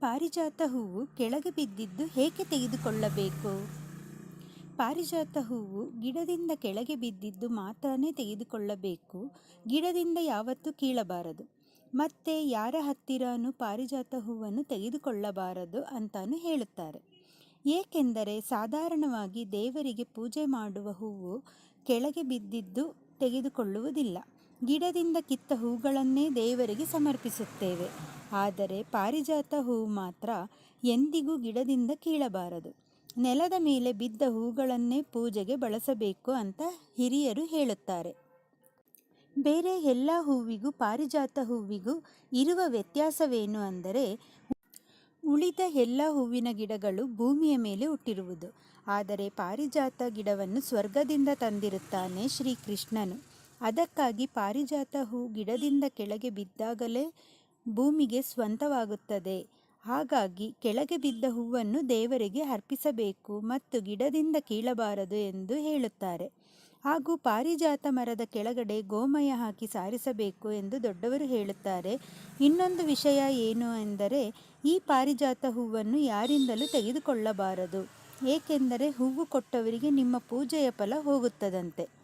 ಪಾರಿಜಾತ ಹೂವು ಕೆಳಗೆ ಬಿದ್ದಿದ್ದು ಹೇಗೆ ತೆಗೆದುಕೊಳ್ಳಬೇಕು? ಪಾರಿಜಾತ ಹೂವು ಗಿಡದಿಂದ ಕೆಳಗೆ ಬಿದ್ದಿದ್ದು ಮಾತ್ರನೇ ತೆಗೆದುಕೊಳ್ಳಬೇಕು. ಗಿಡದಿಂದ ಯಾವತ್ತೂ ಕೀಳಬಾರದು. ಮತ್ತೆ ಯಾರ ಹತ್ತಿರನೂ ಪಾರಿಜಾತ ಹೂವನ್ನು ತೆಗೆದುಕೊಳ್ಳಬಾರದು ಅಂತಾನು ಹೇಳುತ್ತಾರೆ. ಏಕೆಂದರೆ ಸಾಧಾರಣವಾಗಿ ದೇವರಿಗೆ ಪೂಜೆ ಮಾಡುವ ಹೂವು ಕೆಳಗೆ ಬಿದ್ದಿದ್ದು ತೆಗೆದುಕೊಳ್ಳುವುದಿಲ್ಲ. ಗಿಡದಿಂದ ಕಿತ್ತ ಹೂಗಳನ್ನೇ ದೇವರಿಗೆ ಸಮರ್ಪಿಸುತ್ತೇವೆ. ಆದರೆ ಪಾರಿಜಾತ ಹೂವು ಮಾತ್ರ ಎಂದಿಗೂ ಗಿಡದಿಂದ ಕೀಳಬಾರದು. ನೆಲದ ಮೇಲೆ ಬಿದ್ದ ಹೂಗಳನ್ನೇ ಪೂಜೆಗೆ ಬಳಸಬೇಕು ಅಂತ ಹಿರಿಯರು ಹೇಳುತ್ತಾರೆ. ಬೇರೆ ಎಲ್ಲ ಹೂವಿಗೂ, ಪಾರಿಜಾತ ಹೂವಿಗೂ ಇರುವ ವ್ಯತ್ಯಾಸವೇನು ಅಂದರೆ, ಉಳಿದ ಎಲ್ಲ ಹೂವಿನ ಗಿಡಗಳು ಭೂಮಿಯ ಮೇಲೆ ಹುಟ್ಟಿರುವುದು. ಆದರೆ ಪಾರಿಜಾತ ಗಿಡವನ್ನು ಸ್ವರ್ಗದಿಂದ ತಂದಿರುತ್ತಾನೆ ಶ್ರೀಕೃಷ್ಣನು. ಅದಕ್ಕಾಗಿ ಪಾರಿಜಾತ ಹೂ ಗಿಡದಿಂದ ಕೆಳಗೆ ಬಿದ್ದಾಗಲೇ ಭೂಮಿಗೆ ಸ್ವಂತವಾಗುತ್ತದೆ. ಹಾಗಾಗಿ ಕೆಳಗೆ ಬಿದ್ದ ಹೂವನ್ನು ದೇವರಿಗೆ ಅರ್ಪಿಸಬೇಕು ಮತ್ತು ಗಿಡದಿಂದ ಕೀಳಬಾರದು ಎಂದು ಹೇಳುತ್ತಾರೆ. ಹಾಗೂ ಪಾರಿಜಾತ ಮರದ ಕೆಳಗಡೆ ಗೋಮಯ ಹಾಕಿ ಸಾರಿಸಬೇಕು ಎಂದು ದೊಡ್ಡವರು ಹೇಳುತ್ತಾರೆ. ಇನ್ನೊಂದು ವಿಷಯ ಏನು ಎಂದರೆ, ಈ ಪಾರಿಜಾತ ಹೂವನ್ನು ಯಾರಿಂದಲೂ ತೆಗೆದುಕೊಳ್ಳಬಾರದು. ಏಕೆಂದರೆ ಹೂವು ಕೊಟ್ಟವರಿಗೆ ನಿಮ್ಮ ಪೂಜೆಯ ಫಲ ಹೋಗುತ್ತದಂತೆ.